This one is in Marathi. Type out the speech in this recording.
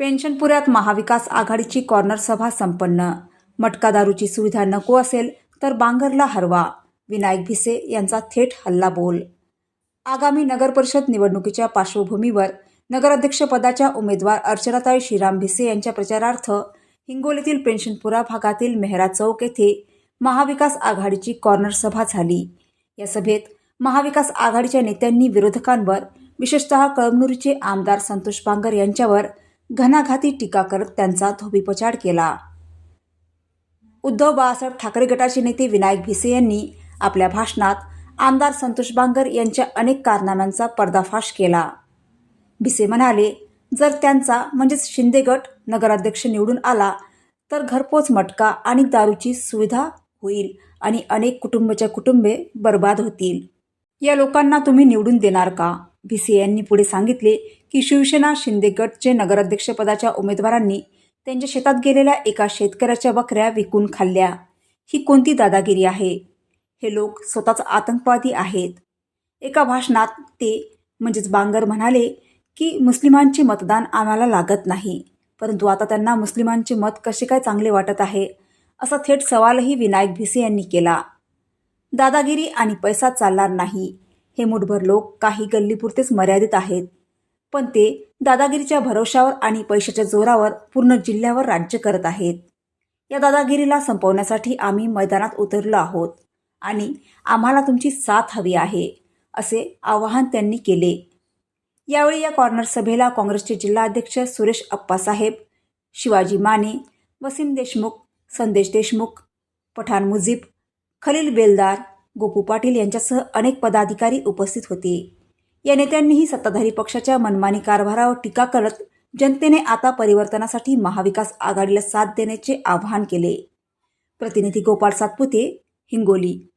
पेन्शनपुऱ्यात महाविकास आघाडीची कॉर्नर सभा संपन्न. मटका दारूची सुविधा नको असेल तर बांगरला हरवा विनायक भिसे यांचा थेट हल्लाबोल आगामी नगरपरिषद निवडणुकीच्या पार्श्वभूमीवर नगराध्यक्षपदाच्या उमेदवार अर्चनाताई श्रीराम भिसे यांच्या प्रचारार्थ हिंगोलीतील पेन्शनपुरा भागातील मेहरा चौक येथे महाविकास आघाडीची कॉर्नर सभा झाली. या सभेत महाविकास आघाडीच्या नेत्यांनी विरोधकांवर विशेषतः कळमनुरीचे आमदार संतोष बांगर यांच्यावर घणाघाती टीका करत त्यांचा धोबीपछाड केला. उद्धव बाळासाहेब ठाकरे गटाचे नेते विनायक भिसे यांनी आपल्या भाषणात आमदार संतोष बांगर यांच्या अनेक कारनाम्यांचा पर्दाफाश केला. भिसे म्हणाले जर त्यांचा म्हणजेच शिंदे गट नगराध्यक्ष निवडून आला तर घरपोच मटका आणि दारूची सुविधा होईल आणि अनेक कुटुंबाच्या कुटुंबे बर्बाद होतील. या लोकांना तुम्ही निवडून देणार का? भिसे यांनी पुढे सांगितले की शिवसेना शिंदे गटचे नगराध्यक्षपदाच्या उमेदवारांनी त्यांच्या शेतात गेलेल्या एका शेतकऱ्याच्या बकऱ्या विकून खाल्ल्या. ही कोणती दादागिरी आहे? हे लोक स्वतःच आतंकवादी आहेत. एका भाषणात ते म्हणजेच बांगर म्हणाले की मुस्लिमांचे मतदान आम्हाला लागत नाही परंतु आता त्यांना मुस्लिमांचे मत कसे काय चांगले वाटत आहे असा थेट सवालही विनायक भिसे यांनी केला. दादागिरी आणि पैसा चालणार नाही हे मुठभर लोक काही गल्लीपुरतेच मर्यादित आहेत. पण ते दादागिरीच्या भरोशावर आणि पैशाच्या जोरावर पूर्ण जिल्ह्यावर राज्य करत आहेत. या दादागिरीला संपवण्यासाठी आम्ही मैदानात उतरलो आहोत आणि आम्हाला तुमची साथ हवी आहे असे आवाहन त्यांनी केले. यावेळी या कॉर्नर सभेला काँग्रेसचे जिल्हाध्यक्ष सुरेश अप्पासाहेब शिवाजी माने वसीम देशमुख संदेश देशमुख पठाण मुजीब खलील बेलदार गोपू पाटील यांच्यासह अनेक पदाधिकारी उपस्थित होते. या नेत्यांनीही सत्ताधारी पक्षाच्या मनमानी कारभारावर टीका करत जनतेने आता परिवर्तनासाठी महाविकास आघाडीला साथ देण्याचे आवाहन केले. प्रतिनिधी गोपाळ सातपुते हिंगोली.